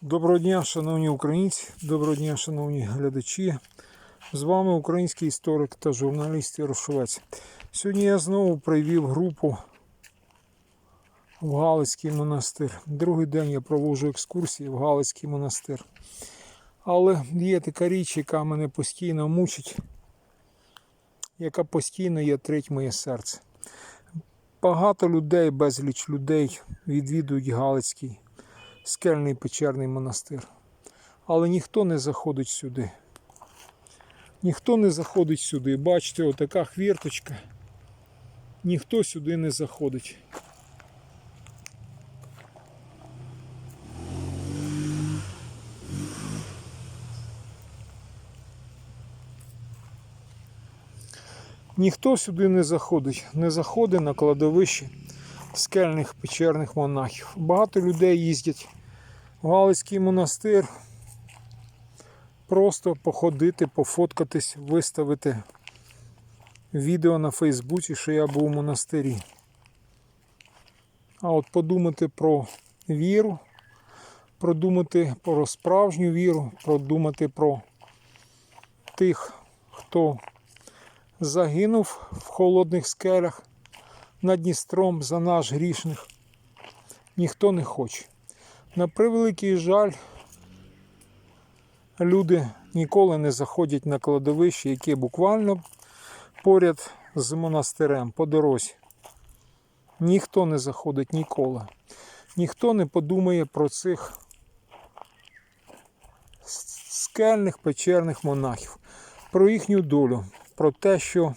Доброго дня, шановні українці, доброго дня, шановні глядачі. З вами український історик та журналіст Ярошовець. Сьогодні я знову привів групу в Галицький монастир. Другий день я проводжу екскурсії в Галицький монастир. Але є така річ, яка мене постійно мучить, яка постійно є треть моє серце. Багато людей, безліч людей відвідують Галицький скельний печерний монастир. Але ніхто не заходить сюди. Ніхто не заходить сюди. Бачите, отака хвірточка. Ніхто сюди не заходить. Ніхто сюди не заходить, не заходить на кладовище скельних печерних монахів. Багато людей їздять Галицький монастир. Просто походити, пофоткатись, виставити відео на Фейсбуці, що я був у монастирі. А от подумати про віру, продумати про справжню віру, продумати про тих, хто загинув в холодних скелях над Дністром за наш грішних. Ніхто не хоче. На превеликий жаль, люди ніколи не заходять на кладовище, яке буквально поряд з монастирем по дорозі. Ніхто не заходить ніколи. Ніхто не подумає про цих скельних печерних монахів, про їхню долю, про те, що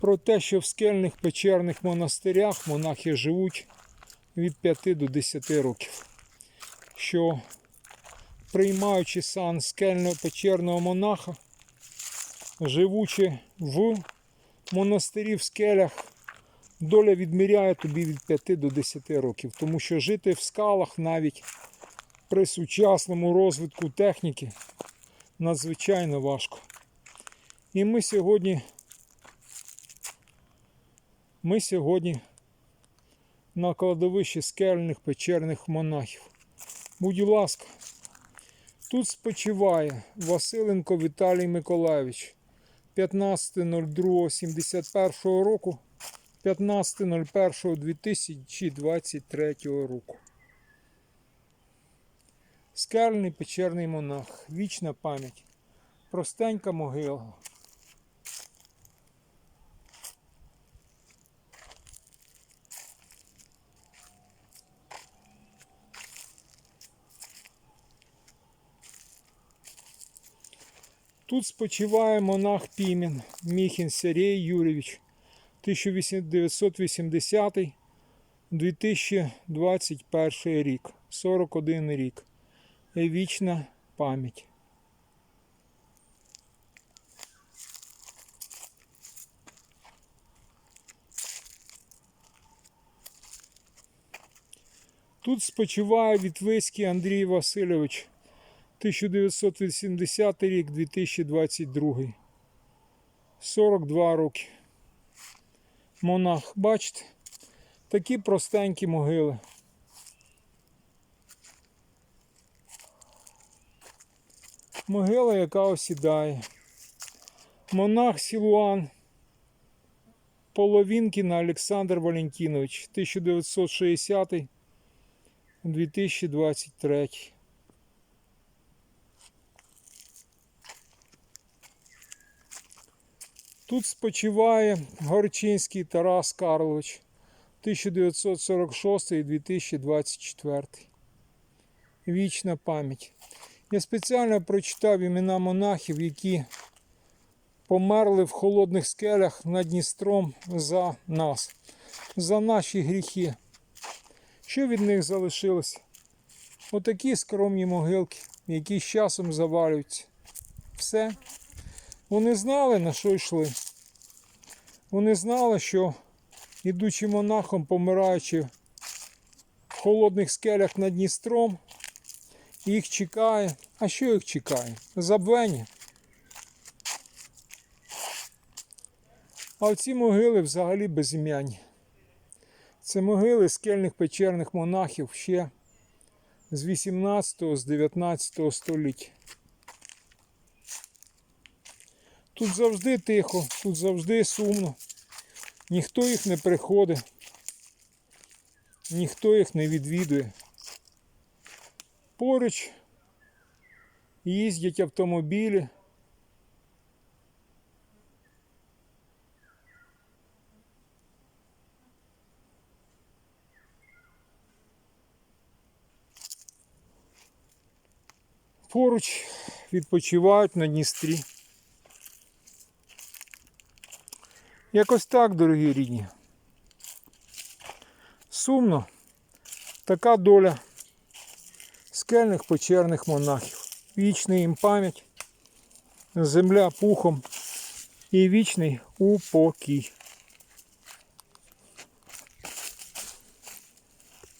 про те, що в скельних печерних монастирях монахи живуть від 5 до 10 років. Що приймаючи сан скельного печерного монаха, живучи в монастирі в скелях, доля відміряє тобі від 5 до 10 років. Тому що жити в скалах навіть при сучасному розвитку техніки надзвичайно важко. І ми сьогодні ми сьогодні на кладовищі скельних печерних монахів. Будь ласка, тут спочиває Василенко Віталій Миколаївич 15.02.71 року, 15.01.2023 року. Скельний печерний монах, вічна пам'ять, простенька могила. Тут спочиває монах Пімен Міхін Сергій Юрійович 1980-2021 рік. 41 рік. Вічна пам'ять. Тут спочиває Вітвицький Андрій Васильович 1980 рік, 2022. 42 роки. Монах, бачите? Такі простенькі могили. Могила, яка осідає. Монах Сілуан Половинкін Олександр Валентинович 1960 2023. Тут спочиває Горчинський Тарас Карлович 1946-2024. Вічна пам'ять. Я спеціально прочитав імена монахів, які померли в холодних скелях над Дністром за нас, за наші гріхи. Що від них залишилось? Отакі скромні могилки, які з часом завалюються. Все. Вони знали, на що йшли. Вони знали, що, ідучи монахом, помираючи в холодних скелях над Дністром, їх чекає. А що їх чекає? Забвення. А оці могили взагалі безім'яні. Це могили скельних печерних монахів ще з 18 з 19 століття. Тут завжди тихо, тут завжди сумно. Ніхто їх не приходить, ніхто їх не відвідує. Поруч їздять автомобілі. Поруч відпочивають на Дністрі. Якось так, дорогі рідні. Сумно. Така доля скельних печерних монахів. Вічна їм пам'ять, земля пухом і вічний упокій.